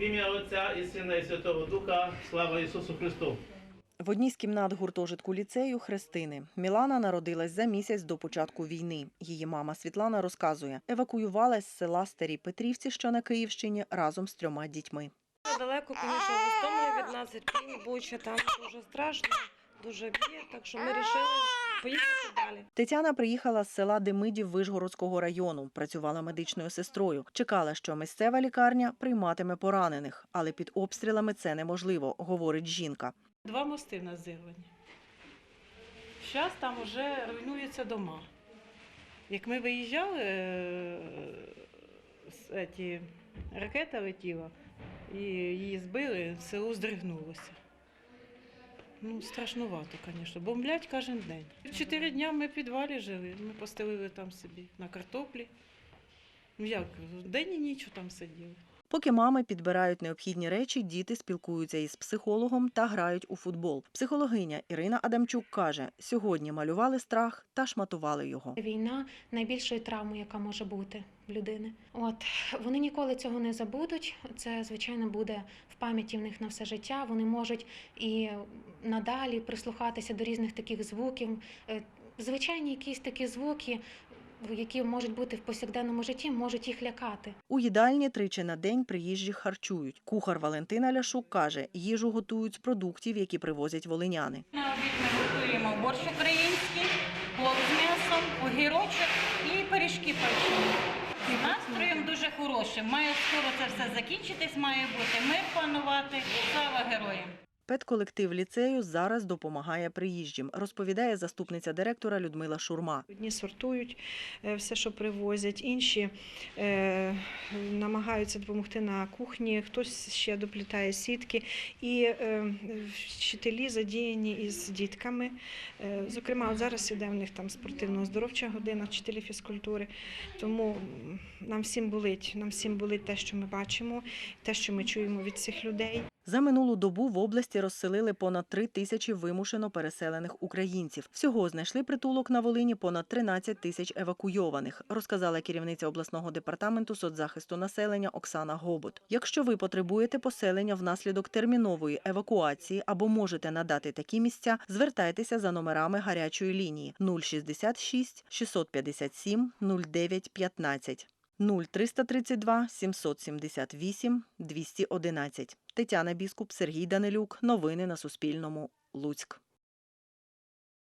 В ім'я Отця і Сина і Святого Духа, слава Ісусу Христу! В одній з кімнат гуртожитку ліцею Христини Мілана народилась за місяць до початку війни. Її мама Світлана розказує, евакуювалась з села Старі Петрівці, що на Київщині, разом з трьома дітьми. Далеко, звісно, від нас Буча, там дуже страшно, дуже б'є, так що ми вирішили поїхати далі. Тетяна приїхала з села Демидів Вишгородського району, працювала медичною сестрою. Чекала, що місцева лікарня прийматиме поранених, але під обстрілами це неможливо, говорить жінка. Два мости в нас зірвані. Зараз там вже руйнуються дома. Як ми виїжджали, е, ракета летіла і її збили, село здригнулося. Ну, страшнувато, звісно. Бомблять кожен день. Чотири дня ми в підвалі жили, ми постелили там собі на картоплі. Ну як, день і ніч там сиділи. Поки мами підбирають необхідні речі, діти спілкуються із психологом та грають у футбол. Психологиня Ірина Адамчук каже: сьогодні малювали страх та шматували його. Війна найбільшою травмою, яка може бути в людини. От вони ніколи цього не забудуть. Це звичайно буде в пам'яті в них на все життя. Вони можуть і надалі прислухатися до різних таких звуків. Е, Звичайні якісь такі звуки, які можуть бути в повсякденному житті, можуть їх лякати. У їдальні тричі на день приїжджих харчують. Кухар Валентина Ляшук каже, їжу готують з продуктів, які привозять волиняни. На обід ми готуємо борщ український, плов з м'ясом, огірочок і пиріжки печені. Настроєм дуже хорошим. Має скоро це все закінчитись, має бути мир панувати. Слава героям! Педколектив ліцею зараз допомагає приїжджим, розповідає заступниця директора Людмила Шурма. Одні сортують е, все, що привозять, інші е, намагаються допомогти на кухні, хтось ще доплітає сітки. І е, вчителі задіяні із дітками. Зокрема, от зараз іде в них там спортивно-оздоровча година, вчителі фізкультури. Тому нам всім болить, нам всім болить те, що ми бачимо, те, що ми чуємо від цих людей. За минулу добу в області розселили понад три тисячі вимушено переселених українців. Всього знайшли притулок на Волині понад 13 тисяч евакуйованих, розказала керівниця обласного департаменту соцзахисту населення Оксана Гобот. Якщо ви потребуєте поселення внаслідок термінової евакуації або можете надати такі місця, звертайтеся за номерами гарячої лінії 066 657 09 15. 0332 778 211. Тетяна Біскуп, Сергій Данилюк. Новини на Суспільному. Луцьк.